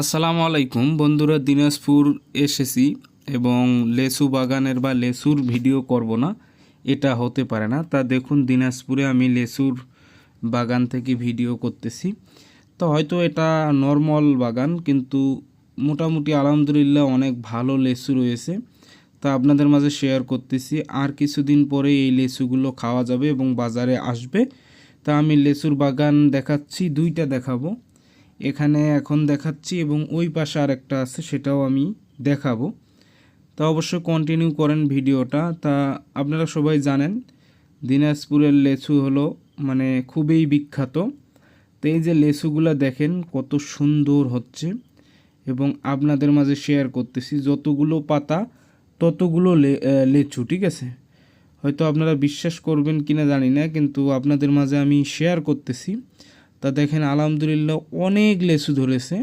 আসসালামু আলাইকুম। বন্ধুরা, দিনাজপুর এসেছি এবং লেসু বাগানের বা লেসুর ভিডিও করব না। এটা হতে পারে না। তা দেখুন, দিনাজপুরে আমি লেসুর বাগান থেকে ভিডিও করতেছি। তো হয়তো এটা নর্মাল বাগান, কিন্তু মোটামুটি আলহামদুলিল্লাহ অনেক ভালো লেসু রয়েছে। তা আপনাদের মাঝে শেয়ার করতেছি, আর কিছুদিন পরে এই লেসুগুলো খাওয়া যাবে এবং বাজারে আসবে। তা আমি লেসুর বাগান দেখাচ্ছি, দুইটা দেখাবো। এখানে এখন দেখাচ্ছি এবং ওই পাশে আরেকটা আছে, সেটাও আমি দেখাবো। তা অবশ্যই কন্টিনিউ করেন ভিডিওটা। তা আপনারা সবাই জানেন, দিনাজপুরের লেচু হলো মানে খুবই বিখ্যাত। তো এই যে লেচুগুলো দেখেন, কত সুন্দর হচ্ছে। এবং আপনাদের মাঝে শেয়ার করতেছি, যতগুলো পাতা, ততগুলো লেচু, ঠিক আছে? হয়তো আপনারা বিশ্বাস করবেন কিনা জানি না, কিন্তু আপনাদের মাঝে আমি শেয়ার করতেছি। তা দেখেন আলহামদুলিল্লাহ অনেক লেচু ধরেছে।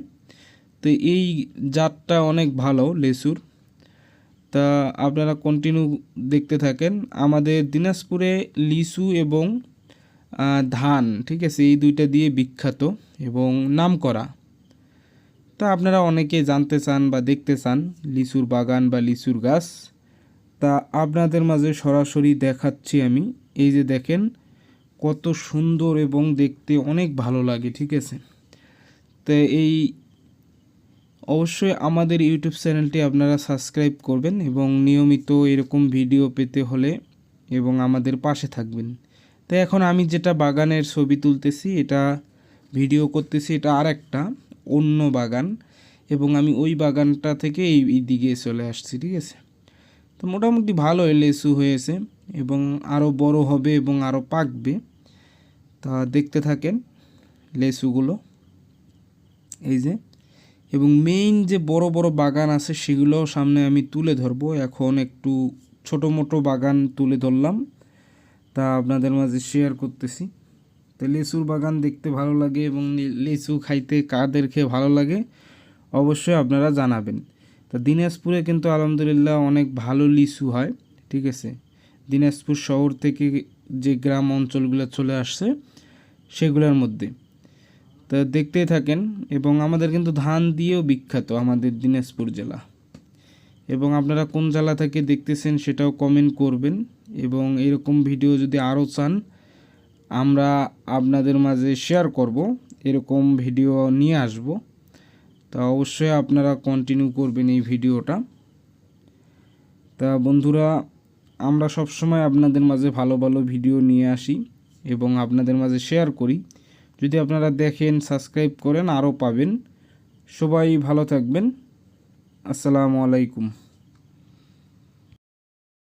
তো এই জাতটা অনেক ভালো লেচুর তা আপনারা কন্টিনিউ দেখতে থাকেন। আমাদের দিনাজপুরে লিচু এবং ধান, ঠিক আছে, এই দুইটা দিয়ে বিখ্যাত এবং নামকরা। তা আপনারা অনেকে জানতে চান বা দেখতে চান লিচুর বাগান বা লিচুর গাছ। তা আপনাদের মাঝে সরাসরি দেখাচ্ছি আমি। এই যে দেখেন কত সুন্দর এবং দেখতে অনেক ভালো লাগে, ঠিক আছে? তো এই অবশ্যই আমাদের ইউটিউব চ্যানেলটি আপনারা সাবস্ক্রাইব করবেন এবং নিয়মিত এরকম ভিডিও পেতে হলে এবং আমাদের পাশে থাকবেন। তো এখন আমি যেটা বাগানের ছবি তুলতেছি, এটা ভিডিও করতেছি, এটা আর একটা অন্য বাগান এবং আমি ওই বাগানটা থেকে এই দিকে চলে আসছি, ঠিক আছে? তো মোটামুটি ভালো লেসু হয়েছে এবং আরও বড় হবে এবং আরও পাকবে। তা দেখতে থাকেন লেসুগুলো। এই যে, এবং মেইন যে বড় বড় বাগান আছে সেগুলোও সামনে আমি তুলে ধরবো। এখন একটু ছোটো মোটো বাগান তুলে ধরলাম। তা আপনাদের মাঝে শেয়ার করতেছি। তো লেচুর বাগান দেখতে ভালো লাগে এবং লেচু খাইতে কাদের খেয়ে ভালো লাগে অবশ্যই আপনারা জানাবেন। তা দিনাজপুরে কিন্তু আলহামদুলিল্লাহ অনেক ভালো লিচু হয়, ঠিক আছে? দিনাজপুর শহর থেকে যে গ্রাম অঞ্চলগুলো চলে আসছে, সেগুলোর মধ্যে। তা দেখতেই থাকেন, এবং আমাদের কিন্তু ধান দিয়েও বিখ্যাত আমাদের দিনাজপুর জেলা। এবং আপনারা কোন জেলা থেকে দেখতেছেন সেটাও কমেন্ট করবেন, এবং এরকম ভিডিও যদি আরও চান, আমরা আপনাদের মাঝে শেয়ার করব, এরকম ভিডিও নিয়ে আসব। তা অবশ্যই আপনারা কন্টিনিউ করবেন এই ভিডিওটা তা বন্ধুরা আমরা সব সময় আপনাদের মাঝে ভালো ভালো ভিডিও নিয়ে আসি এবং আপনাদের মাঝে শেয়ার করি। যদি আপনারা দেখেন সাবস্ক্রাইব করেন, আরও পাবেন। সবাই ভালো থাকবেন। আসসালামু আলাইকুম।